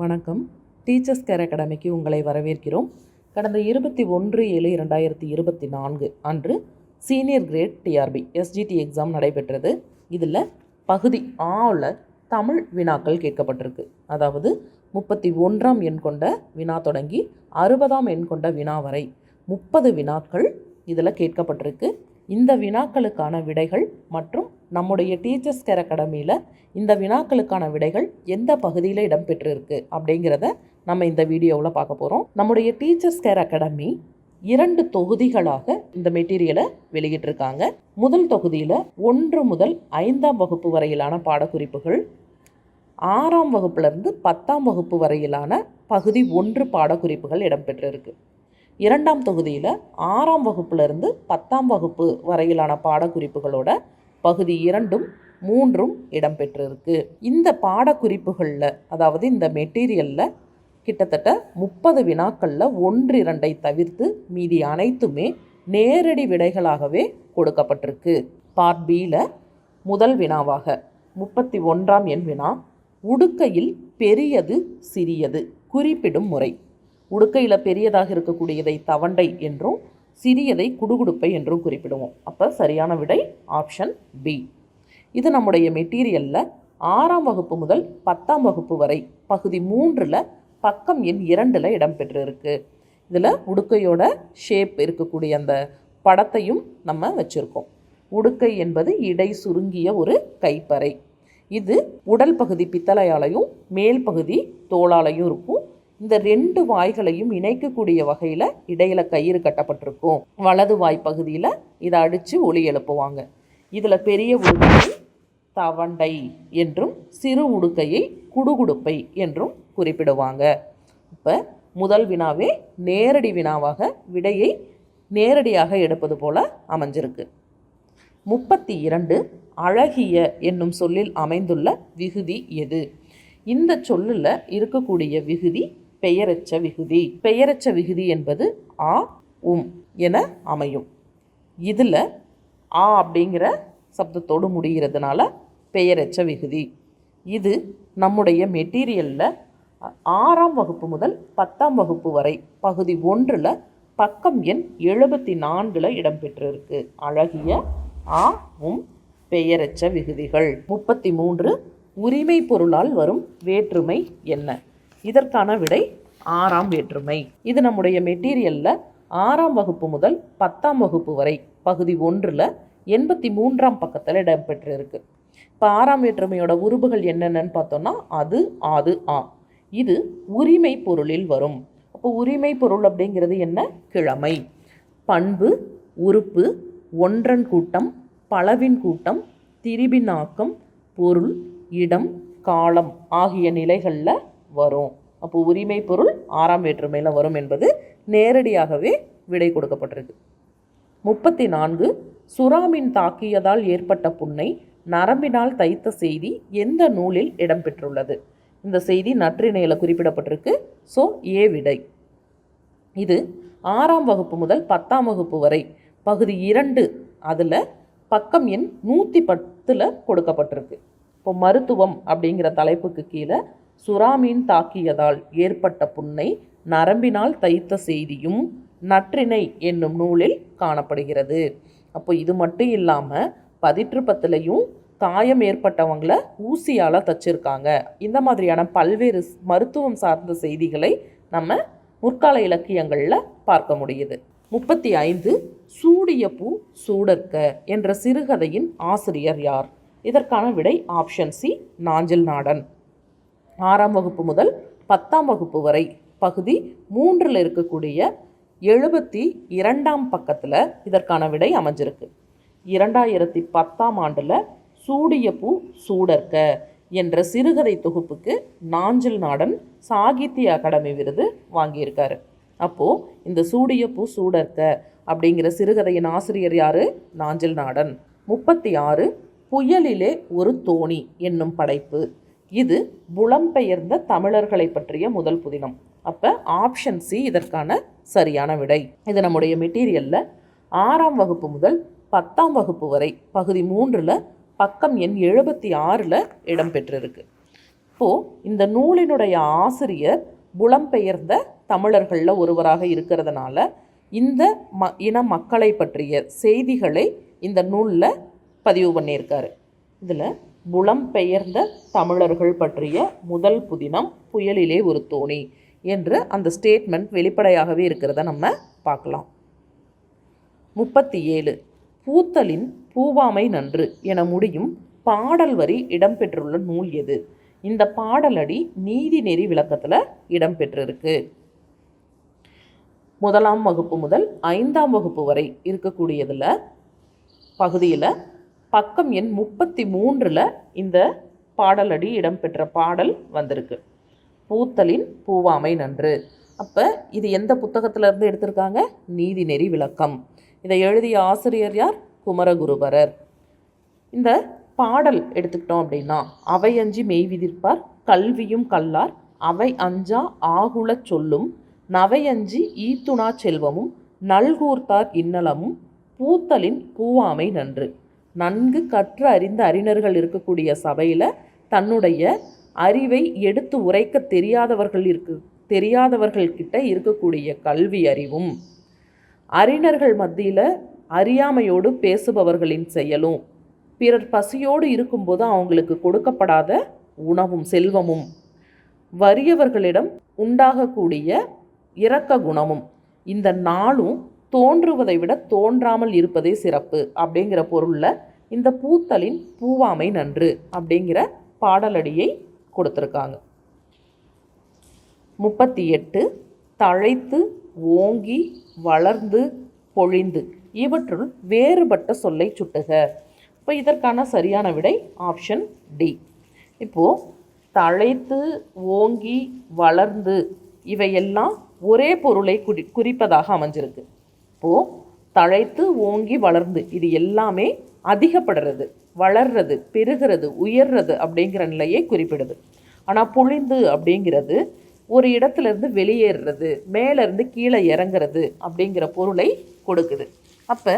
வணக்கம். Teachers care அகாடமிக்கு உங்களை வரவேற்கிறோம். கடந்த இருபத்தி ஒன்று ஏழு இரண்டாயிரத்தி இருபத்தி நான்கு அன்று senior grade TRB SGT exam நடைபெற்றது. இதில் பகுதி ஆவில் தமிழ் வினாக்கள் கேட்கப்பட்டிருக்கு. அதாவது முப்பத்தி ஒன்றாம் எண் கொண்ட வினா தொடங்கி அறுபதாம் எண் கொண்ட வினா வரை முப்பது வினாக்கள் இதில் கேட்கப்பட்டிருக்கு. இந்த வினாக்களுக்கான விடைகள் மற்றும் நம்முடைய டீச்சர்ஸ் கேர் அகாடமியில் இந்த வினாக்களுக்கான விடைகள் எந்த பகுதியில் இடம்பெற்றிருக்கு அப்படிங்கிறத நம்ம இந்த வீடியோவில் பார்க்க போகிறோம் நம்முடைய டீச்சர்ஸ் கேர் அகாடமி இரண்டு தொகுதிகளாக இந்த மெட்டீரியலை வெளியிட்டிருக்காங்க. முதல் தொகுதியில் ஒன்று முதல் ஐந்தாம் வகுப்பு வரையிலான பாடக்குறிப்புகள் ஆறாம் வகுப்புலேருந்து பத்தாம் வகுப்பு வரையிலான பகுதி ஒன்று பாடக்குறிப்புகள் இடம்பெற்றிருக்கு. இரண்டாம் தொகுதியில் ஆறாம் வகுப்பிலிருந்து பத்தாம் வகுப்பு வரையிலான பாடக்குறிப்புகளோட பகுதி இரண்டும் மூன்றும் இடம்பெற்றிருக்கு. இந்த பாடக்குறிப்புகளில் அதாவது இந்த மெட்டீரியலில் கிட்டத்தட்ட முப்பது வினாக்களில் ஒன்று இரண்டை தவிர்த்து மீதி அனைத்துமே நேரடி விடைகளாகவே கொடுக்கப்பட்டிருக்கு. பார்ட் பியில் முதல் வினாவாக முப்பத்தி ஒன்றாம் எண் வினா உடுக்கையில் பெரியது சிறியது குறிப்பிடும் முறை. உடுக்கையில் பெரியதாக இருக்கக்கூடியதை தவண்டை என்றும் சிறியதை குடுகுடுப்பை என்றும் குறிப்பிடுவோம். அப்போ சரியான விடை ஆப்ஷன் பி இது நம்முடைய மெட்டீரியலில் ஆறாம் வகுப்பு முதல் பத்தாம் வகுப்பு வரை பகுதி மூன்றில் பக்கம் எண் இரண்டில் இடம்பெற்றிருக்கு. இதில் உடுக்கையோட ஷேப் இருக்கக்கூடிய அந்த படத்தையும் நம்ம வச்சுருக்கோம். உடுக்கை என்பது இடை சுருங்கிய ஒரு கைப்பறை. இது உடல் பகுதி பித்தளையாலையும் மேல் பகுதி தோளாலையும் இருக்கும். இந்த ரெண்டு வாய்களையும் இணைக்கக்கூடிய வகையில் இடையில கயிறு கட்டப்பட்டிருக்கும். வலது வாய் பகுதியில் இதை அடித்து ஒளி எழுப்புவாங்க. இதில் பெரிய உடுக்கையை தவண்டை என்றும் சிறு உடுக்கையை குடுகுடுப்பை என்றும் குறிப்பிடுவாங்க. இப்போ முதல் வினாவே நேரடி வினாவாக விடையை நேரடியாக எடுப்பது போல அமைஞ்சிருக்கு. முப்பத்தி இரண்டு அழகிய என்னும் சொல்லில் அமைந்துள்ள விகுதி எது? இந்த சொல்லில் இருக்கக்கூடிய விகுதி பெயரச்ச விகுதி. பெயரச்ச விகுதி என்பது ஆ உம் என அமையும். இதில் ஆ அப்படிங்கிற சப்தத்தோடு முடிகிறதுனால பெயரச்ச விகுதி. இது நம்முடைய மெட்டீரியலில் ஆறாம் வகுப்பு முதல் பத்தாம் வகுப்பு வரை பகுதி ஒன்றில் பக்கம் எண் எழுபத்தி நான்கில் இடம்பெற்றிருக்கு. அழகிய ஆ உம் பெயரச்ச விகுதிகள். முப்பத்தி மூன்று உரிமை பொருளால் வரும் வேற்றுமை என்ன? இதற்கான விடை ஆறாம் வேற்றுமை. இது நம்முடைய மெட்டீரியலில் ஆறாம் வகுப்பு முதல் பத்தாம் வகுப்பு வரை பகுதி ஒன்றில் எண்பத்தி மூன்றாம் பக்கத்தில் இடம்பெற்றிருக்கு இப்போ ஆறாம் வேற்றுமையோட உருபுகள் என்னென்னு பார்த்தோம்னா அது ஆது ஆ. இது உரிமை பொருளில் வரும். அப்போ உரிமை பொருள் அப்படிங்கிறது என்ன? கிழமை. பண்பு உறுப்பு ஒன்றன் கூட்டம் பலவின் கூட்டம் திரிபினாக்கம் பொருள் இடம் காலம் ஆகிய நிலைகளில் வரும். அப்போ உரிமை பொருள் ஆறாம் வேற்றுமையில் வரும் என்பது நேரடியாகவே விடை கொடுக்கப்பட்டிருக்கு. முப்பத்தி நான்கு சுறாமின் தாக்கியதால் ஏற்பட்ட புண்ணை நரம்பினால் தைத்த செய்தி எந்த நூலில் இடம்பெற்றுள்ளது? இந்த செய்தி நற்றிணையில் குறிப்பிடப்பட்டிருக்கு. ஸோ ஏ விடை. இது ஆறாம் வகுப்பு முதல் பத்தாம் வகுப்பு வரை பகுதி இரண்டு அதில் பக்கம் எண் நூற்றி பத்தில் கொடுக்கப்பட்டிருக்கு. இப்போ மருத்துவம் அப்படிங்கிற தலைப்புக்கு கீழே சுறாமீன் தாக்கியதால் ஏற்பட்ட புண்ணை நரம்பினால் தைத்த செய்தியும் நற்றிணை என்னும் நூலில் காணப்படுகிறது. அப்போ இது மட்டும் இல்லாமல் பதிற்று பத்துலையும் காயம் ஏற்பட்டவங்களை ஊசியால் தச்சிருக்காங்க. இந்த மாதிரியான பல்வேறு மருத்துவம் சார்ந்த செய்திகளை நம்ம முற்கால இலக்கியங்களில் பார்க்க முடியுது. முப்பத்தி ஐந்து சூடிய பூ சூடற்க என்ற சிறுகதையின் ஆசிரியர் யார்? இதற்கான விடை ஆப்ஷன் சி நாஞ்சில் நாடன். ஆறாம் வகுப்பு முதல் பத்தாம் வகுப்பு வரை பகுதி மூன்றில் இருக்கக்கூடிய எழுபத்தி இரண்டாம் பக்கத்தில் இதற்கான விடை அமைஞ்சிருக்கு. இரண்டாயிரத்தி பத்தாம் ஆண்டில் சூடிய பூ சூடற்க என்ற சிறுகதை தொகுப்புக்கு நாஞ்சில் நாடன் சாகித்ய அகாடமி விருது வாங்கியிருக்காரு. அப்போது இந்த சூடிய பூ சூடற்க அப்படிங்கிற சிறுகதையின் ஆசிரியர் யார்? நாஞ்சில் நாடன். முப்பத்தி ஆறு புயலிலே ஒரு தோணி என்னும் படைப்பு. இது புலம்பெயர்ந்த தமிழர்களை பற்றிய முதல் புதினம். அப்போ ஆப்ஷன் சி இதற்கான சரியான விடை. இது நம்முடைய மெட்டீரியலில் ஆறாம் வகுப்பு முதல் பத்தாம் வகுப்பு வரை பகுதி மூன்றில் பக்கம் எண் எழுபத்தி ஆறில் இடம்பெற்றிருக்கு இப்போது இந்த நூலினுடைய ஆசிரியர் புலம்பெயர்ந்த தமிழர்களில் ஒருவராக இருக்கிறதுனால இந்த ம இன மக்களை பற்றிய செய்திகளை இந்த நூலில் பதிவு பண்ணியிருக்காரு. இதில் புலம்பெயர்ந்த தமிழர்கள் பற்றிய முதல் புதினம் புயலிலே ஒரு தோணி என்று அந்த ஸ்டேட்மெண்ட் வெளிப்படையாகவே இருக்கிறத நம்ம பார்க்கலாம். முப்பத்தி ஏழு பூத்தலின் பூவாமை நன்று என முடியும் பாடல் வரி இடம்பெற்றுள்ள நூல் எது? இந்த பாடலடி நீதிநெறி விளக்கத்தில் இடம்பெற்றிருக்கு. முதலாம் வகுப்பு முதல் ஐந்தாம் வகுப்பு வரை இருக்கக்கூடியதில் பகுதியில் பக்கம் எண் முப்பத்தி மூன்றில் இந்த பாடலடி இடம்பெற்ற பாடல் வந்திருக்கு. பூத்தலின் பூவாமை நன்று. அப்போ இது எந்த புத்தகத்திலேருந்து எடுத்திருக்காங்க? நீதிநெறி விளக்கம். இதை எழுதிய ஆசிரியர் யார்? குமரகுருபரர். இந்த பாடல் எடுத்துக்கிட்டோம் அப்படின்னா அவை அஞ்சி மெய் விதிர்ப்பார் கல்வியும் கல்லார் அவை அஞ்சா ஆகுலச் சொல்லும் நவையஞ்சி ஈத்துணா செல்வமும் நல்கூர்த்தார் இன்னலமும் பூத்தலின் பூவாமை நன்று. நன்கு கற்று அறிந்த அறிஞர்கள் இருக்கக்கூடிய சபையில் தன்னுடைய அறிவை எடுத்து உரைக்க தெரியாதவர்கள் இருக்கு தெரியாதவர்கள்கிட்ட இருக்கக்கூடிய கல்வி அறிவும் அறிஞர்கள் மத்தியில் அறியாமையோடு பேசுபவர்களின் செயலும் பிறர் பசியோடு இருக்கும்போது அவங்களுக்கு கொடுக்கப்படாத உணவும் செல்வமும் வறியவர்களிடம் உண்டாகக்கூடிய இரக்க குணமும் இந்த நாளும் தோன்றுவதை விட தோன்றாமல் இருப்பதே சிறப்பு அப்படிங்கிற பொருளில் இந்த பூத்தலின் பூவாமை நன்று அப்படிங்கிற பாடலடியை கொடுத்துருக்காங்க. முப்பத்தி எட்டு தழைத்து ஓங்கி வளர்ந்து பொழிந்து. இவற்றுள் வேறுபட்ட சொல்லை சுட்டுக. இப்போ இதற்கான சரியான விடை ஆப்ஷன் டி. இப்போது தழைத்து ஓங்கி வளர்ந்து இவையெல்லாம் ஒரே பொருளை குறி குறிப்பதாக அமைஞ்சிருக்கு. இப்போது தழைத்து ஓங்கி வளர்ந்து. இது எல்லாமே அதிகப்படுறது வளர்றது பெருகிறது உயர்றது அப்படிங்கிற நிலையை குறிப்பிடுது. ஆனால் பொழிந்து அப்படிங்கிறது ஒரு இடத்துல இருந்து வெளியேறுறது மேலேருந்து கீழே இறங்குறது அப்படிங்கிற பொருளை கொடுக்குது. அப்போ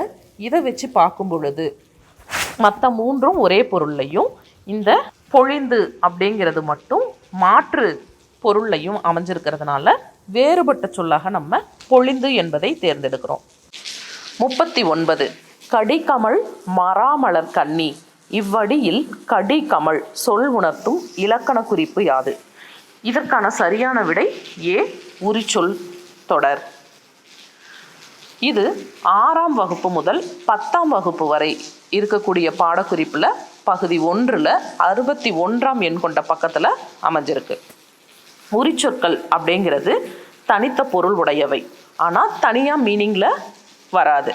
இதை வச்சு பார்க்கும் பொழுது மற்ற மூன்றும் ஒரே பொருள்லையும் இந்த பொழிந்து அப்படிங்கிறது மட்டும் மாற்று பொருள்லையும் அமைஞ்சிருக்கிறதுனால வேறுபட்ட சொல்லாக நம்ம பொழிந்து என்பதை தேர்ந்தெடுக்கிறோம். முப்பத்தி ஒன்பது கடிகமல் மராமலர் கன்னி இவ்வடியில் கடிகமல் சொல் உணர்த்தும் இலக்கண குறிப்பு யாது? இதற்கான சரியான விடை ஏ. உரிச்சொல் தொடர். இது ஆறாம் வகுப்பு முதல் பத்தாம் வகுப்பு வரை இருக்கக்கூடிய பாடக்குறிப்பில் பகுதி ஒன்றில் அறுபத்தி ஒன்றாம் எண் கொண்ட பக்கத்தில் அமைஞ்சிருக்கு. உரிச்சொற்கள் அப்படிங்கிறது தனித்த பொருள் உடையவை. ஆனால் தனியாக மீனிங்கில் வராது.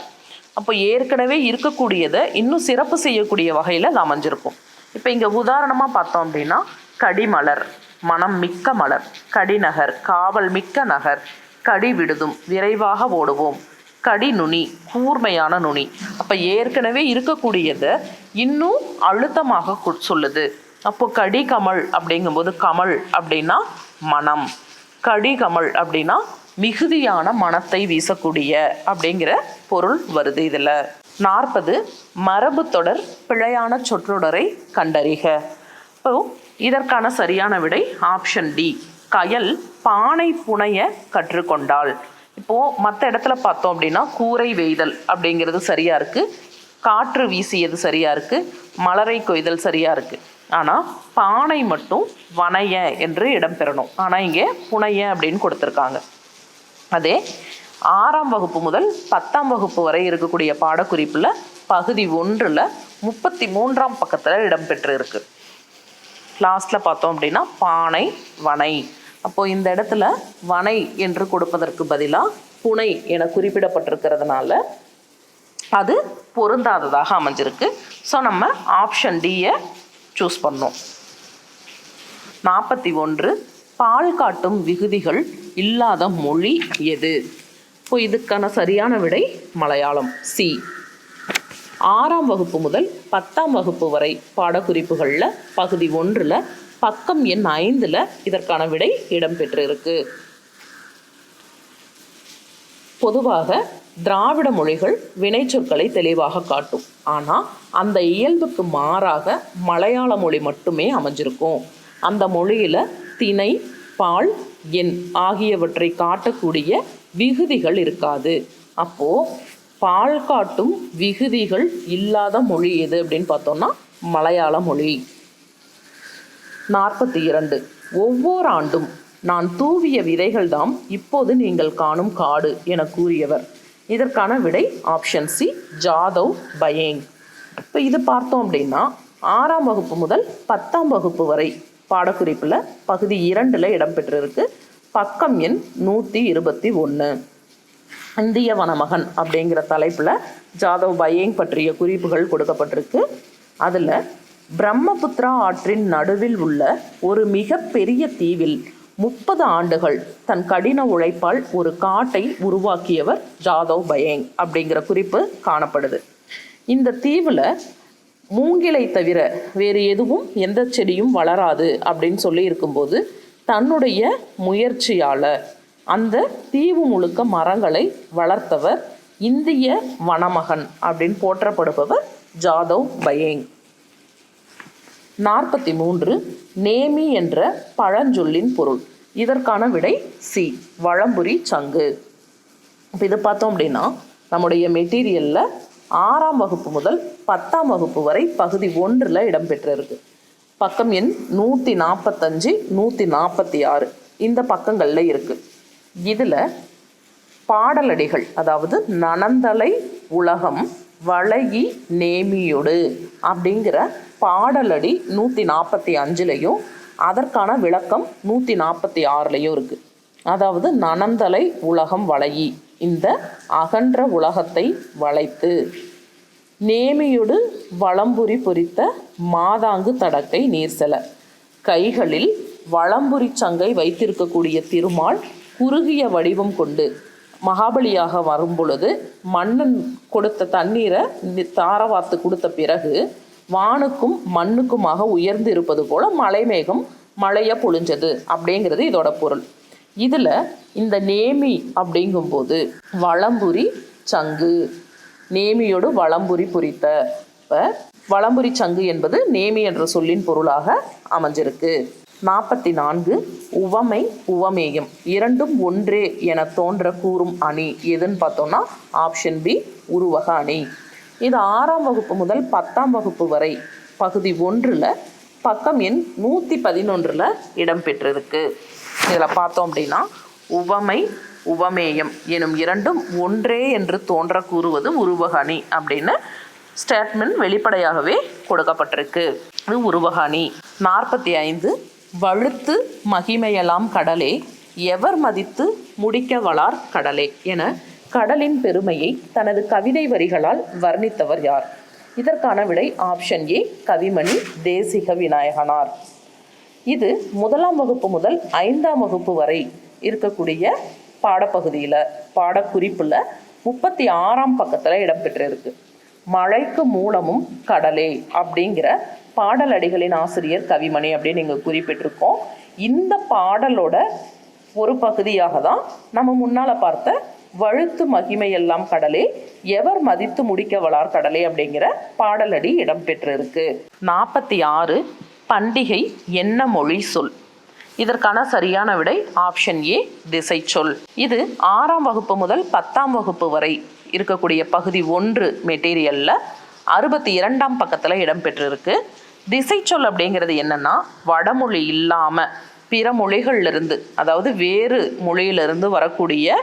அப்போ ஏற்கனவே இருக்கக்கூடியதை இன்னும் சிறப்பு செய்யக்கூடிய வகையில் அது அமைஞ்சிருக்கும். இப்போ இங்கே உதாரணமாக பார்த்தோம் அப்படின்னா கடிமலர் மனம் மிக்க மலர் கடிநகர் காவல் மிக்க நகர் கடி விடுதும் விரைவாக ஓடுவோம் கடி நுனி கூர்மையான நுனி. அப்போ ஏற்கனவே இருக்கக்கூடியதை இன்னும் அழுத்தமாக சொல்லுது. அப்போ கடி கமல் அப்படிங்கும்போது கமல் அப்படின்னா மனம். கடிகமல் அப்படின்னா மிகுதியான மனத்தை வீசக்கூடிய அப்படிங்கிற பொருள் வருது இதில். நாற்பது மரபு தொடர் பிழையான சொற்றொடரை கண்டறிக. இப்போ இதற்கான சரியான விடை ஆப்ஷன் டி கயல் பானை புனைய கற்றுக்கொண்டாள். இப்போது மற்ற இடத்துல பார்த்தோம் அப்படின்னா கூரை வெய்தல் அப்படிங்கிறது சரியாக இருக்குது காற்று வீசியது சரியாக இருக்குது மலரை கொய்தல் சரியாக இருக்குது ஆனால் பானை மட்டும் வனைய என்று இடம்பெறணும். ஆனால் இங்கே புனைய அப்படின்னு கொடுத்துருக்காங்க. அதே ஆறாம் வகுப்பு முதல் பத்தாம் வகுப்பு வரை இருக்கக்கூடிய பாடக்குறிப்பில் பகுதி ஒன்றில் முப்பத்தி மூன்றாம் பக்கத்தில் இடம்பெற்று இருக்கு லாஸ்ட்டில் பார்த்தோம் அப்படின்னா பானை வனை. அப்போது இந்த இடத்துல வனை என்று கொடுப்பதற்கு பதிலாக புனை என குறிப்பிடப்பட்டிருக்கிறதுனால அது பொருந்தாததாக அமைஞ்சிருக்கு. ஸோ நம்ம ஆப்ஷன் டியை சூஸ் பண்ணோம். நாற்பத்தி ஒன்று பால் காட்டும் விகுதிகள் இல்லாத மொழி எது? இப்போ இதுக்கான சரியான விடை மலையாளம் சி ஆறாம் வகுப்பு முதல் பத்தாம் வகுப்பு வரை பாடக்குறிப்புகளில் பகுதி ஒன்றில் பக்கம் எண் ஐந்தில் இதற்கான விடை இடம்பெற்றிருக்கு. பொதுவாக திராவிட மொழிகள் வினைச்சொற்களை தெளிவாக காட்டும். ஆனால் அந்த இயல்புக்கு மாறாக மலையாள மொழி மட்டுமே அமைஞ்சிருக்கும். அந்த மொழியில் திணை பால் எண் ஆகியவற்றை காட்டக்கூடிய விகுதிகள் இருக்காது. அப்போது பால் காட்டும் விகுதிகள் இல்லாத மொழி எது அப்படின்னு பார்த்தோம்னா மலையாள மொழி. நாற்பத்தி இரண்டு ஒவ்வொரு ஆண்டும் நான் தூவிய விதைகள்தாம் இப்போது நீங்கள் காணும் காடு என கூறியவர். இதற்கான விடை ஆப்ஷன் சி ஜாதவ் பயேங் இப்போ இது பார்த்தோம் அப்படின்னா ஆறாம் வகுப்பு முதல் பத்தாம் வகுப்பு வரை பாடக்குறிப்பில் பகுதி இரண்டில் இடம்பெற்றிருக்கு. பக்கம் எண் நூற்றி இருபத்தி ஒன்று இந்திய வனமகன் அப்படிங்கிற தலைப்பில் ஜாதவ் பயேங் பற்றிய குறிப்புகள் கொடுக்கப்பட்டிருக்கு. அதில் பிரம்மபுத்திரா ஆற்றின் நடுவில் உள்ள ஒரு மிக பெரிய தீவில் முப்பது ஆண்டுகள் தன் கடின உழைப்பால் ஒரு காட்டை உருவாக்கியவர் ஜாதவ் பயேங் அப்படிங்கிற குறிப்பு காணப்படுது. இந்த தீவில் மூங்கிலை தவிர வேறு எதுவும் எந்த செடியும் வளராது அப்படின்னு சொல்லி இருக்கும்போது தன்னுடைய முயற்சியால் அந்த தீவு முழுக்க மரங்களை வளர்த்தவர் இந்திய வனமகன் அப்படின்னு போற்றப்படுபவர் ஜாதவ் பயேங். நாற்பத்தி மூன்று நேமி என்ற பழஞ்சொல்லின் பொருள். இதற்கான விடை சி. வளம்புரி சங்கு. இப்போ இது பார்த்தோம் அப்படின்னா நம்முடைய மெட்டீரியலில் ஆறாம் வகுப்பு முதல் பத்தாம் வகுப்பு வரை பகுதி ஒன்றில் இடம்பெற்றிருக்கு. பக்கம் எண் நூற்றி நாற்பத்தஞ்சு நூற்றி நாற்பத்தி ஆறு. இந்த பக்கங்களில் இருக்குது இதில் பாடலடிகள் அதாவது நனந்தலை உலகம் வளையி நேமியொடு அப்படிங்கிற பாடலடி நூற்றி நாற்பத்தி அஞ்சுலையும் அதற்கான விளக்கம் நூற்றி நாற்பத்தி ஆறுலையும் இருக்குது அதாவது நனந்தலை உலகம் வளையி இந்த அகன்ற உலகத்தை வளைத்து நேமியுடு வளம்புரி பொறித்த மாதாங்கு தடக்கை நீர்சல கைகளில் வளம்புரி சங்கை வைத்திருக்கக்கூடிய திருமால் குறுகிய வடிவம் கொண்டு மகாபலியாக வரும்பொழுது மன்னன் கொடுத்த தண்ணீரை தாரவாத்து கொடுத்த பிறகு வானுக்கும் மண்ணுக்குமாக உயர்ந்து இருப்பது போல மலைமேகம் மழைய பொழிஞ்சது அப்படிங்கிறது இதோட பொருள். இதில் இந்த நேமி அப்படிங்கும்போது வளம்புரி சங்கு. நேமியோடு வளம்புரி புரித்த இப்போ வளம்புரி சங்கு என்பது நேமி என்ற சொல்லின் பொருளாக அமைஞ்சிருக்கு. நாற்பத்தி நான்கு உவமை உவமேயம். இரண்டும் ஒன்றே என தோன்ற கூறும் அணி எதுன்னு பார்த்தோம்னா ஆப்ஷன் பி உருவக அணி. இது ஆறாம் வகுப்பு முதல் பத்தாம் வகுப்பு வரை பகுதி ஒன்றில் பக்கம் எண் நூற்றி பதினொன்றில் இடம்பெற்றிருக்கு இதில் பார்த்தோம் அப்படின்னா உவமை உவமேயம் எனும் இரண்டும் ஒன்றே என்று தோன்ற கூறுவது உருவகணி அப்படின்னு ஸ்டேட்மெண்ட் வெளிப்படையாகவே கொடுக்கப்பட்டிருக்கு. இது உருவகணி. நாற்பத்தி ஐந்து வழுத்து மகிமையலாம் கடலே எவர் மதித்து முடிக்க வளார் கடலே என கடலின் பெருமையை தனது கவிதை வரிகளால் வர்ணித்தவர் யார்? இதற்கான விடை ஆப்ஷன் ஏ கவிமணி தேசிக விநாயகனார். இது முதலாம் வகுப்பு முதல் ஐந்தாம் வகுப்பு வரை இருக்கக்கூடிய பாடப்பகுதியில் பாடக்குறிப்பில் முப்பத்தி ஆறாம் பக்கத்தில் இடம்பெற்றிருக்கு. மழைக்கு மூலமும் கடலே அப்படிங்கிற பாடலடிகளின் ஆசிரியர் கவிமணி அப்படின்னு நீங்கள் குறிப்பிட்டிருக்கோம். இந்த பாடலோட ஒரு பகுதியாக தான் நம்ம முன்னால் பார்த்த வழுத்து மகிமையெல்லாம் கடலே எவர் மதித்து முடிக்க வளார் கடலே அப்படிங்கிற பாடலடி இடம்பெற்றிருக்கு. நாற்பத்தி ஆறு பண்டிகை என்ன மொழி சொல்? இதற்கான சரியான விடை ஆப்ஷன் ஏ திசை சொல். இது ஆறாம் வகுப்பு முதல் பத்தாம் வகுப்பு வரை இருக்கக்கூடிய பகுதி ஒன்று மெட்டீரியலில் அறுபத்தி இரண்டாம் பக்கத்தில் இடம்பெற்றிருக்கு. திசை சொல் அப்படிங்கிறது என்னன்னா வடமொழி இல்லாமல் பிற மொழிகள்லேருந்து அதாவது வேறு மொழியிலிருந்து வரக்கூடிய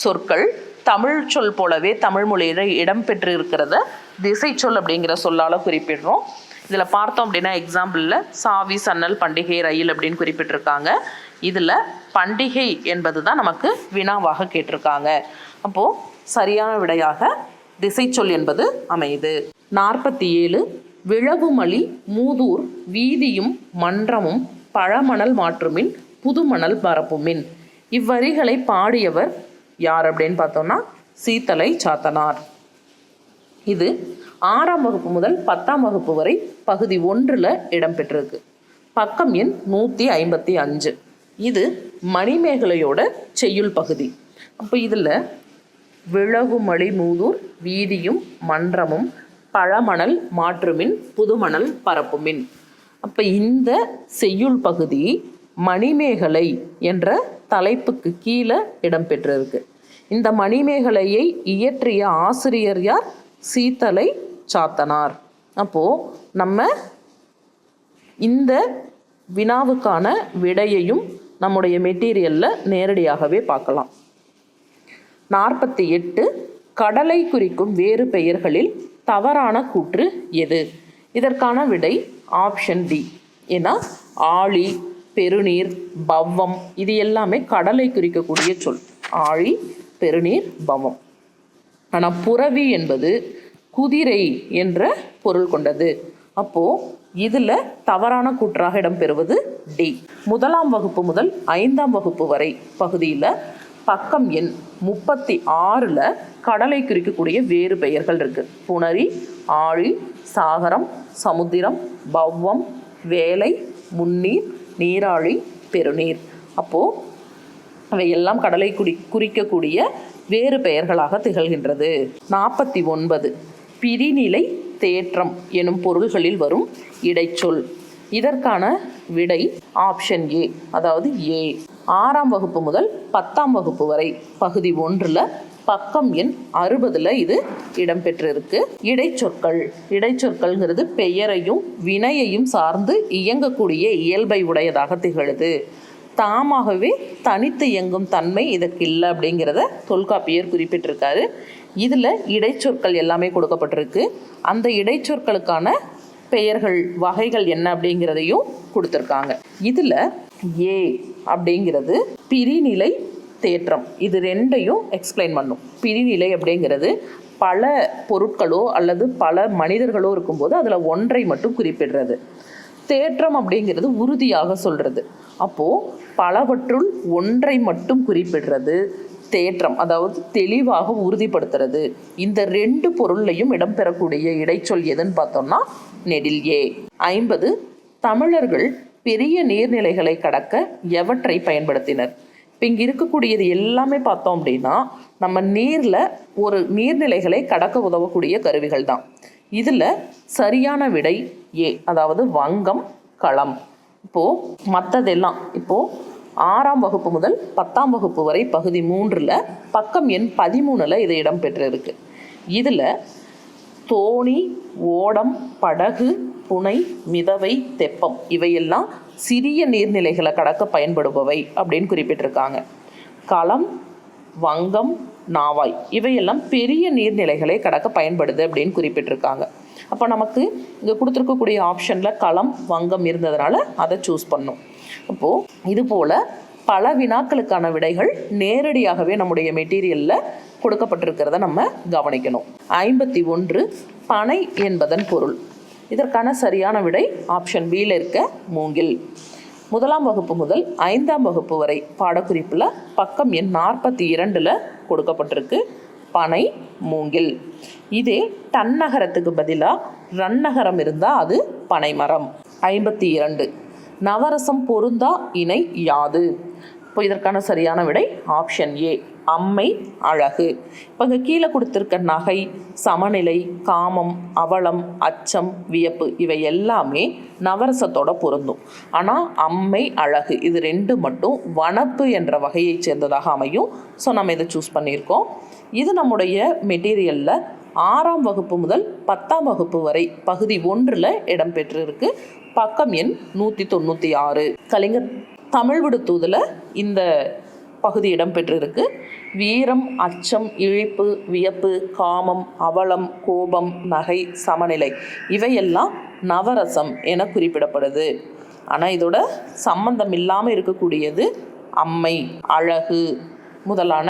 சொற்கள் தமிழ் சொல் போலவே தமிழ் மொழியில் இடம்பெற்று இருக்கிறத திசை சொல் அப்படிங்கிற சொல்லால் குறிப்பிடுறோம். இதில் பார்த்தோம் அப்படின்னா எக்ஸாம்பிளில் சாவி சன்னல் பண்டிகை ரயில் அப்படின்னு குறிப்பிட்டிருக்காங்க. இதில் பண்டிகை என்பது தான் நமக்கு வினாவாக கேட்டிருக்காங்க. அப்போது சரியான விடையாக திசைச்சொல் என்பது அமையுது. நாற்பத்தி ஏழு விழவுமலி மூதூர் வீதியும் மன்றமும் பழமணல் மாற்றுமின் புதுமணல் பரப்புமின். இவ்வரிகளை பாடியவர் யார் அப்படின்னு பார்த்தோம்னா சீத்தலை சாத்தனார். இது ஆறாம் வகுப்பு முதல் பத்தாம் வகுப்பு வரை பகுதி ஒன்றில் இடம்பெற்றிருக்கு. பக்கம் எண் நூற்றி ஐம்பத்தி அஞ்சு. இது மணிமேகலையோட செய்யுள் பகுதி. அப்போ இதில் விலகுமளி மூதூர் வீதியும் மன்றமும் பழமணல் மாற்றுமின் புதுமணல் பரப்புமின். அப்போ இந்த செய்யுள் பகுதி மணிமேகலை என்ற தலைப்புக்கு கீழே இடம்பெற்றிருக்கு. இந்த மணிமேகலையை இயற்றிய ஆசிரியர் யார்? சீத்தலை சாத்தனார். அப்போது நம்ம இந்த வினாவுக்கான விடையையும் நம்முடைய மெட்டீரியலில் நேரடியாகவே பார்க்கலாம். நாற்பத்தி எட்டு கடலை குறிக்கும் வேறு பெயர்களில் தவறான கூற்று எது? இதற்கான விடை ஆப்ஷன் டி. ஏன்னா ஆழி பெருநீர் பவ்வம் இது எல்லாமே கடலை குறிக்கக்கூடிய சொல். ஆழி பெருநீர் பவம். ஆனால் புறவி என்பது குதிரை என்ற பொருள் கொண்டது. அப்போ இதில் தவறான கூற்றாக இடம்பெறுவது டி முதலாம் வகுப்பு முதல் ஐந்தாம் வகுப்பு வரை பகுதியில் பக்கம் எண் முப்பத்தி ஆறில் கடலை குறிக்கக்கூடிய வேறு பெயர்கள் இருக்கு. புணரி ஆழி சாகரம் சமுத்திரம் பவ்வம் வேலை முன்னீர் நீராழி பெருநீர். அப்போது அவையெல்லாம் கடலை குறி குறிக்கக்கூடிய வேறு பெயர்களாக திகழ்கின்றது. நாற்பத்தி ஒன்பது பிரிநிலை தேற்றம் எனும் பொருள்களில் வரும் இடைச்சொல். இதற்கான விடை ஆப்ஷன் ஏ அதாவது ஏ. ஆறாம் வகுப்பு முதல் பத்தாம் வகுப்பு வரை பகுதி ஒன்றில் பக்கம் எண் அறுபதில் இது இடம்பெற்றிருக்கு. இடைச்சொற்கள். இடைச்சொற்கள்ங்கிறது பெயரையும் வினையையும் சார்ந்து இயங்கக்கூடிய இயல்பை உடையதாக திகழுது. தாமாகவே தனித்து இயங்கும் தன்மை இதற்கு இல்லை அப்படிங்கிறத தொல்காப்பியர் குறிப்பிட்டிருக்காரு. இதில் இடைச்சொற்கள் எல்லாமே கொடுக்கப்பட்டிருக்கு. அந்த இடைச்சொற்களுக்கான பெயர்கள் வகைகள் என்ன அப்படிங்கிறதையும் கொடுத்துருக்காங்க. இதில் ஏ அப்படிங்கிறது பிரிநிலை தேற்றம். இது ரெண்டையும் எக்ஸ்பிளைன் பண்ணும். பிரிநிலை அப்படிங்கிறது பல பொருட்களோ அல்லது பல மனிதர்களோ இருக்கும்போது அதில் ஒன்றை மட்டும் குறிப்பிடுறது. தேற்றம் அப்படிங்கிறது உறுதியாக சொல்கிறது அப்போது பலவற்றுள் ஒன்றை மட்டும் குறிப்பிடுறது தேற்றம் அதாவது தெளிவாக உறுதிப்படுத்துறது. இந்த ரெண்டு பொருள்லையும் இடம்பெறக்கூடிய இடைச்சொல் எதுன்னு பார்த்தோம்னா நெடில் ஏ. ஐம்பது தமிழர்கள் பெரிய நீர்நிலைகளை கடக்க எவற்றை பயன்படுத்தினர்? இப்போ இங்கே இருக்கக்கூடியது எல்லாமே பார்த்தோம் அப்படின்னா நம்ம நீரில் ஒரு நீர்நிலைகளை கடக்க உதவக்கூடிய கருவிகள் தான் இதில் சரியான விடை ஏ அதாவது வங்கம் களம். இப்போது மற்றதெல்லாம் இப்போது ஆறாம் வகுப்பு முதல் பத்தாம் வகுப்பு வரை பகுதி மூன்றில் பக்கம் எண் பதிமூணில் இது இடம்பெற்றிருக்கு. இதில் தோணி ஓடம் படகு புனை மிதவை தெப்பம் இவையெல்லாம் சிறிய நீர்நிலைகளை கடக்க பயன்படுபவை அப்படின்னு குறிப்பிட்டிருக்காங்க. களம் வங்கம் நாவாய். இவையெல்லாம் பெரிய நீர்நிலைகளை கடக்க பயன்படுது அப்படின்னு குறிப்பிட்டிருக்காங்க. அப்போ நமக்கு இங்கே கொடுத்துருக்கக்கூடிய ஆப்ஷனில் களம் வங்கம் இருந்ததுனால அதை சூஸ் பண்ணும். அப்போது இது போல் பல வினாக்களுக்கான விடைகள் நேரடியாகவே நம்முடைய மெட்டீரியலில் கொடுக்கப்பட்டிருக்கிறத நம்ம கவனிக்கணும். ஐம்பத்தி ஒன்று பனை என்பதன் பொருள். இதற்கான சரியான விடை ஆப்ஷன் பியில் இருக்க மூங்கில். முதலாம் வகுப்பு முதல் ஐந்தாம் வகுப்பு வரை பாடக்குறிப்பில் பக்கம் எண் நாற்பத்தி இரண்டில் கொடுக்கப்பட்டிருக்கு. பனை மூங்கில். இதே டன்னகரத்துக்கு பதிலாக ரன்னகரம் இருந்தால் அது பனைமரம். ஐம்பத்தி இரண்டு நவரசம் பொருந்தா இணை யாது. இப்போ இதற்கான சரியான விடை ஆப்ஷன் ஏ. அம்மை அழகு. இப்போ இங்கே கீழே கொடுத்துருக்க நகை சமநிலை காமம் அவலம் அச்சம் வியப்பு இவை எல்லாமே நவரசத்தோட பொருந்தும். ஆனால் அம்மை அழகு இது ரெண்டு மட்டும் வனப்பு என்ற வகையைச் சேர்ந்ததாக அமையும். ஸோ நம்ம இதை சூஸ் பண்ணியிருக்கோம். இது நம்முடைய மெட்டீரியலில் ஆறாம் வகுப்பு முதல் பத்தாம் வகுப்பு வரை பகுதி ஒன்றில் இடம்பெற்றிருக்கு. பக்கம் எண் நூற்றி தொண்ணூற்றி ஆறு. கலைஞர் தமிழ் விடுத்தூதில் இந்த பகுதி இடம்பெற்றிருக்கு. வீரம் அச்சம் இழிப்பு வியப்பு காமம் அவலம் கோபம் நகை சமநிலை இவையெல்லாம் நவரசம் என குறிப்பிடப்படுது. ஆனால் இதோட சம்பந்தம் இல்லாமல் இருக்கக்கூடியது அம்மை அழகு முதலான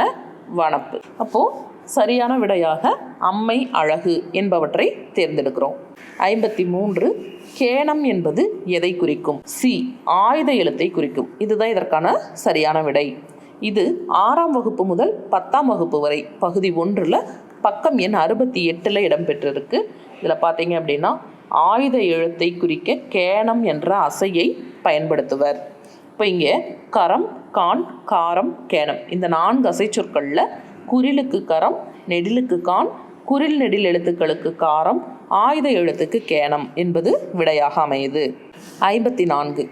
வனப்பு. அப்போது சரியான விடையாக அம்மை அழகு என்பவற்றை தேர்ந்தெடுக்கிறோம். ஐம்பத்தி மூன்று கேனம் என்பது எதை குறிக்கும்? சி ஆயுத எழுத்தை குறிக்கும். இதுதான் இதற்கான சரியான விடை. இது ஆறாம் வகுப்பு முதல் பத்தாம் வகுப்பு வரை. பகுதி ஒன்றில் பக்கம் எண் அறுபத்தி எட்டில் இடம்பெற்றிருக்கு. இதில் பார்த்தீங்க அப்படின்னா ஆயுத எழுத்தை குறிக்க கேணம் என்ற அசையை பயன்படுத்துவர். இப்போ இங்கே கரம் கான் காரம் கேணம். இந்த நான்கு அசைச்சொற்களில் குறிலுக்கு கரம் நெடிலுக்கு கான் குரில் நெடில் எழுத்துக்களுக்கு காரம் ஆயுத எழுத்துக்கு கேணம் என்பது விடையாக அமையுது. ஐம்பத்தி நான்கு.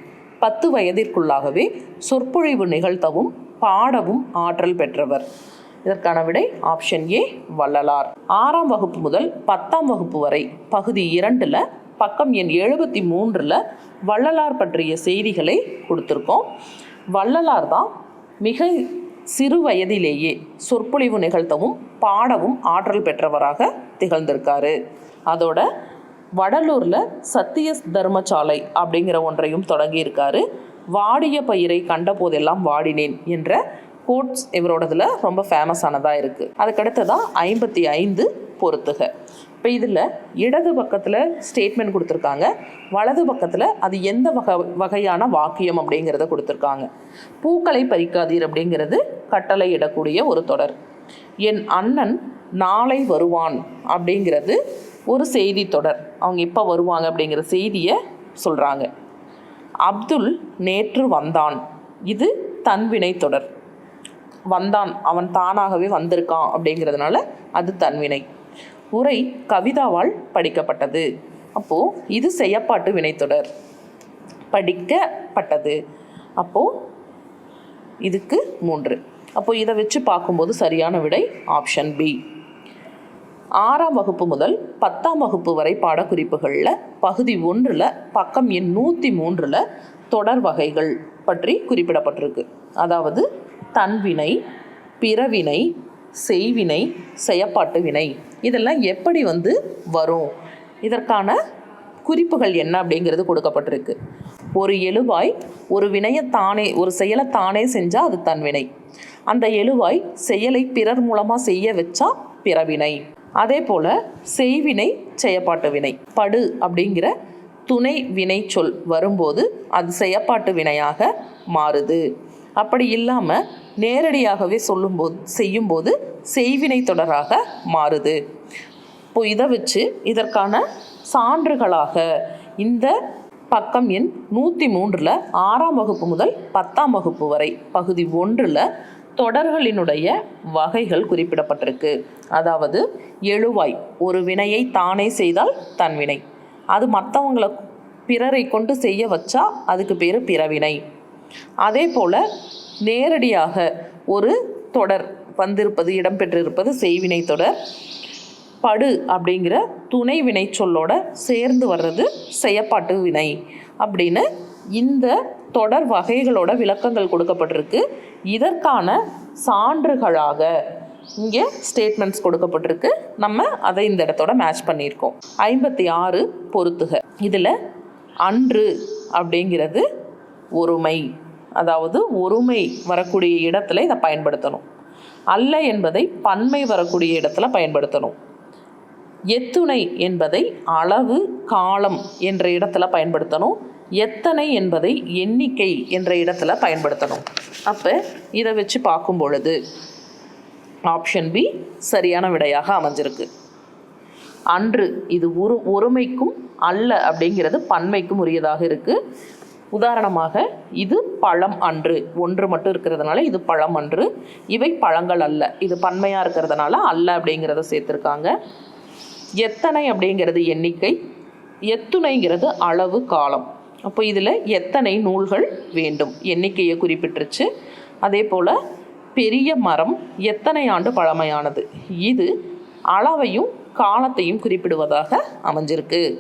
பத்து வயதிற்குள்ளாகவே சொற்பொழிவு நிகழ்த்தவும் பாடவும் ஆற்றல் பெற்றவர். இதற்கான விடை ஆப்ஷன் ஏ வள்ளலார். ஆறாம் வகுப்பு முதல் பத்தாம் வகுப்பு வரை பகுதி இரண்டில் பக்கம் எண் எழுபத்தி மூன்றில் வள்ளலார் பற்றிய செய்திகளை கொடுத்துருக்கோம். வள்ளலார் தான் மிக சிறு வயதிலேயே சொற்பொழிவு நிகழ்த்தவும் பாடவும் ஆற்றல் பெற்றவராக திகழ்ந்திருக்காரு. அதோட வடலூரில் சத்திய தர்மசாலை அப்படிங்கிற ஒன்றையும் தொடங்கியிருக்காரு. வாடிய பயிரை கண்ட போதெல்லாம் வாடினேன் என்ற கோட்ஸ் இவரோடதுல ரொம்ப ஃபேமஸானதாக இருக்குது அதுக்கடுத்ததாக ஐம்பத்தி ஐந்து பொறுத்துக இப்போ இதில் இடது பக்கத்தில் ஸ்டேட்மெண்ட் கொடுத்துருக்காங்க. வலது பக்கத்தில் அது எந்த வகை வகையான வாக்கியம் அப்படிங்கிறத கொடுத்துருக்காங்க. பூக்களை பறிக்காதீர் அப்படிங்கிறது கட்டளை இடக்கூடிய ஒரு தொடர். என் அண்ணன் நாளை வருவான் அப்படிங்கிறது ஒரு செய்தி தொடர். அவங்க எப்போ வருவாங்க அப்படிங்கிற செய்தியை சொல்கிறாங்க அப்துல் நேற்று வந்தான். இது தன்வினை தொடர். வந்தான். அவன் தானாகவே வந்திருக்கான் அப்படிங்கிறதுனால அது தன்வினை உரை கவிதாவால் படிக்கப்பட்டது. அப்போது இது செய்யப்பாட்டு வினைத்தொடர் படிக்கப்பட்டது. அப்போது இதுக்கு மூன்று. அப்போ இதை வச்சு பார்க்கும்போது சரியான விடை ஆப்ஷன் பி. ஆறாம் வகுப்பு முதல் பத்தாம் வகுப்பு வரை பாடக்குறிப்புகளில் பகுதி ஒன்றில் பக்கம் எண் நூற்றி மூன்றில் தொடர் வகைகள் பற்றி குறிப்பிடப்பட்டிருக்கு. அதாவது தன்வினை பிறவினை செய்வினை செயப்பாட்டு வினை இதெல்லாம் எப்படி வந்து வரும்? இதற்கான குறிப்புகள் என்ன அப்படிங்கிறது கொடுக்கப்பட்டிருக்கு. ஒரு எழுவாய் ஒரு வினையை தானே ஒரு செயலை தானே செஞ்சால் அது தன்வினை. அந்த எழுவாய் செயலை பிறர் மூலமாக செய்ய வச்சா பிறவினை. அதே போல் செய்வினை செயப்பாட்டு வினை. படு அப்படிங்கிற துணை வினை சொல் வரும்போது அது செயப்பாட்டு வினையாக மாறுது. அப்படி இல்லாமல் நேரடியாகவே சொல்லும்போது செய்யும்போது செய்வினை தொடராக மாறுது. இப்போ இதை வச்சு இதற்கான சான்றுகளாக இந்த பக்கம் எண் நூற்றி மூன்றில் ஆறாம் வகுப்பு முதல் பத்தாம் வகுப்பு வரை பகுதி ஒன்றில் தொடர்களினுடைய வகைகள் குறிப்பிடப்பட்டிருக்கு. அதாவது எழுவாய் ஒரு வினையை தானே செய்தால் தன்வினை அது மற்றவங்களை பிறரை கொண்டு செய்ய வச்சா அதுக்கு பேர் பிறவினை. அதே போல் நேரடியாக ஒரு தொடர் வந்திருப்பது இடம்பெற்றிருப்பது செய்வினை தொடர். படு அப்படிங்கிற துணை வினை சொல்லோட சேர்ந்து வர்றது செயப்பாட்டு வினை அப்படின்னு இந்த தொடர் வகைகளோட விளக்கங்கள் கொடுக்கப்பட்டிருக்கு. இதற்கான சான்றுகளாக இங்கே ஸ்டேட்மெண்ட்ஸ் கொடுக்கப்பட்டிருக்கு. நம்ம அதை இந்த இடத்தோட மேட்ச் பண்ணியிருக்கோம். ஐம்பத்தி ஆறு பொருத்துக. இதில் அன்று அப்படிங்கிறது ஒருமை. அதாவது ஒருமை வரக்கூடிய இடத்துல இதை பயன்படுத்தணும். அல்ல என்பதை பன்மை வரக்கூடிய இடத்துல பயன்படுத்தணும். எத்துணை என்பதை அளவு காலம் என்ற இடத்துல பயன்படுத்தணும். எத்தனை என்பதை எண்ணிக்கை என்ற இடத்துல பயன்படுத்தணும். அப்போ இதை வச்சு பார்க்கும் பொழுது ஆப்ஷன் பி சரியான விடையாக அமைஞ்சிருக்கு. அன்று இது ஒரு ஒருமைக்கும் அல்ல அப்படிங்கிறது பன்மைக்கும் உரியதாக இருக்குது உதாரணமாக இது பழம் அன்று. ஒன்று மட்டும் இருக்கிறதுனால இது பழம் அன்று. இவை பழங்கள் அல்ல. இது பன்மையாக இருக்கிறதுனால அல்ல அப்படிங்கிறத சேர்த்துருக்காங்க. எத்தனை அப்படிங்கிறது எண்ணிக்கை. எத்துணைங்கிறது அளவு காலம். அப்போ இதில் எத்தனை நூல்கள் வேண்டும்? எண்ணிக்கையை குறிப்பிட்டுருச்சு. அதே போல் பெரிய மரம் எத்தனை ஆண்டு பழமையானது? இது அளவையும் காலத்தையும் குறிப்பிடுவதாக அமைஞ்சிருக்கு.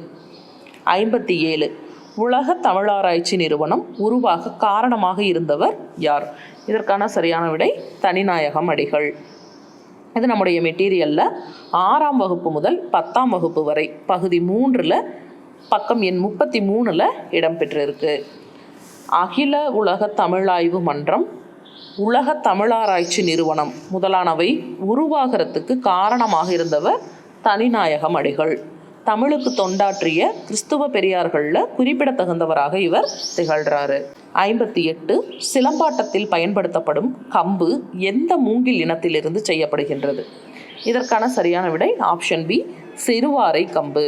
ஐம்பத்தி ஏழு உலக தமிழாராய்ச்சி நிறுவனம் உருவாக காரணமாக இருந்தவர் யார்? இதற்கான சரியான விடை தனிநாயகம் அடிகள். இது நம்முடைய மெட்டீரியலில் ஆறாம் வகுப்பு முதல் பத்தாம் வகுப்பு வரை பகுதி மூன்றில் பக்கம் எண் முப்பத்தி மூணில் இடம்பெற்றிருக்கு அகில உலக தமிழாய்வு மன்றம் உலக தமிழாராய்ச்சி நிறுவனம் முதலானவை உருவாகிறதுக்கு காரணமாக இருந்தவர் தனிநாயகம் அடிகள். தமிழுக்கு தொண்டாற்றிய கிறிஸ்துவ பெரியார்களில் குறிப்பிடத்தகுந்தவராக இவர் திகழ்கிறாரு ஐம்பத்தி எட்டு சிலம்பாட்டத்தில் பயன்படுத்தப்படும் கம்பு எந்த மூங்கில் இனத்திலிருந்து செய்யப்படுகின்றது? இதற்கான சரியான விடை ஆப்ஷன் பி சிறுவாரை கம்பு.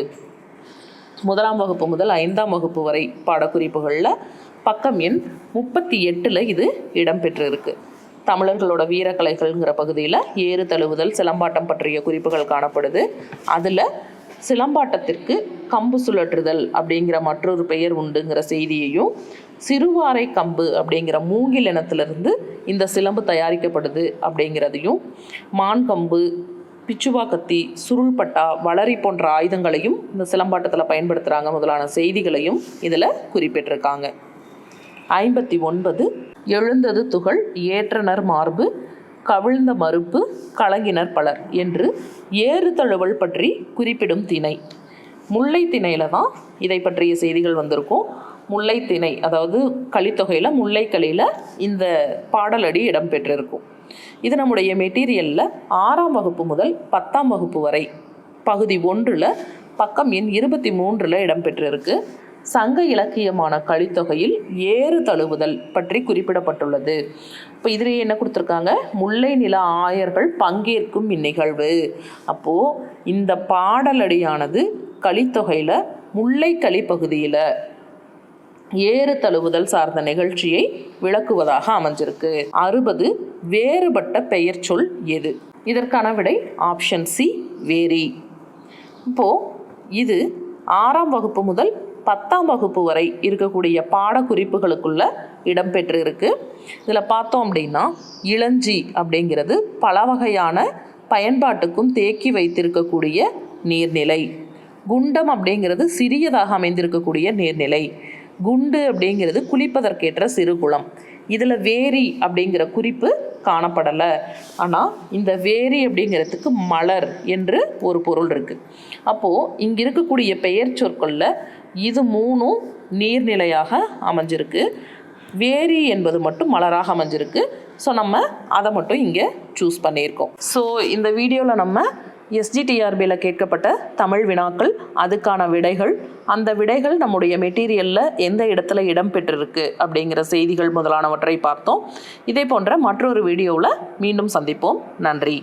முதலாம் வகுப்பு முதல் ஐந்தாம் வகுப்பு வரை பாடக்குறிப்புகளில் பக்கம் எண் முப்பத்தி எட்டில் இது இடம்பெற்றிருக்கு. தமிழர்களோட வீரக்கலைகள்ங்கிற பகுதியில் ஏறு தழுவுதல் சிலம்பாட்டம் பற்றிய குறிப்புகள் காணப்படுது. அதில் சிலம்பாட்டத்திற்கு கம்பு சுழற்றுதல் அப்படிங்கிற மற்றொரு பெயர் உண்டுங்கிற செய்தியையும் சிறுவாரை கம்பு அப்படிங்கிற மூங்கில் இனத்திலிருந்து இந்த சிலம்பு தயாரிக்கப்படுது அப்படிங்கிறதையும் மான் கம்பு கத்தி சுருள்பட்டா வளரி போன்ற ஆயுதங்களையும் இந்த சிலம்பாட்டத்தில் பயன்படுத்துகிறாங்க முதலான செய்திகளையும் இதில் குறிப்பிட்டிருக்காங்க. ஐம்பத்தி ஒன்பது எழுந்தது துகள் ஏற்றனர் மார்பு கவிழ்ந்த மறுப்பு கலங்கினர் பலர் என்று ஏறு தழுவல் பற்றி குறிப்பிடும் திணை. முல்லை திணையில தான் இதை பற்றிய செய்திகள் வந்திருக்கும். முல்லை திணை அதாவது கலித்தொகையில் முல்லைக்கலியில் இந்த பாடலடி இடம்பெற்றிருக்கும். இது நம்முடைய மெட்டீரியலில் ஆறாம் வகுப்பு முதல் பத்தாம் வகுப்பு வரை பகுதி ஒன்றில் பக்கம் எண் இருபத்தி மூன்றில் இடம்பெற்றிருக்கு. சங்க இலக்கியமான கலித்தொகையில் ஏறு தழுவுதல் பற்றி குறிப்பிடப்பட்டுள்ளது. இப்போ இதில் என்ன கொடுத்துருக்காங்க? முல்லை நில ஆயர்கள் பங்கேற்கும் இந்நிகழ்வு. அப்போது இந்த பாடலடியானது கலித்தொகையில் முல்லைக்களி பகுதியில் ஏறு தழுவுதல் சார்ந்த நிகழ்ச்சியை விளக்குவதாக அமைஞ்சிருக்கு. அறுபது வேறுபட்ட பெயர் சொல் எது? இதற்கான விடை ஆப்ஷன் சி வேரி. இப்போ இது ஆறாம் வகுப்பு முதல் பத்தாம் வகுப்பு வரை இருக்கக்கூடிய பாடக்குறிப்புகளுக்குள்ள இடம்பெற்று இருக்கு இதில் பார்த்தோம் அப்படின்னா இளஞ்சி அப்படிங்கிறது பல வகையான பயன்பாட்டுக்கும் தேக்கி வைத்திருக்கக்கூடிய நீர்நிலை. குண்டம் அப்படிங்கிறது சிறியதாக அமைந்திருக்கக்கூடிய நீர்நிலை. குண்டு அப்படிங்கிறது குளிப்பதற்கேற்ற சிறு குளம். இதில் வேரி அப்படிங்கிற குறிப்பு காணப்படலை. ஆனால் இந்த வேரி அப்படிங்கிறதுக்கு மலர் என்று ஒரு பொருள் இருக்குது அப்போது இங்கே இருக்கக்கூடிய பெயர் சொற்களில் இது மூணும் நீர்நிலையாக அமைஞ்சிருக்கு. வேரி என்பது மட்டும் மலராக அமைஞ்சிருக்கு. ஸோ நம்ம அதை மட்டும் இங்கே சூஸ் பண்ணியிருக்கோம். ஸோ இந்த வீடியோவில் நம்ம எஸ்ஜிடிஆர்பியில் கேட்கப்பட்ட தமிழ் வினாக்கள் அதுக்கான விடைகள் அந்த விடைகள் நம்முடைய மெட்டீரியலில் எந்த இடத்துல இடம்பெற்றிருக்கு அப்படிங்கிற செய்திகள் முதலானவற்றை பார்த்தோம். இதே போன்ற மற்றொரு வீடியோவில் மீண்டும் சந்திப்போம். நன்றி.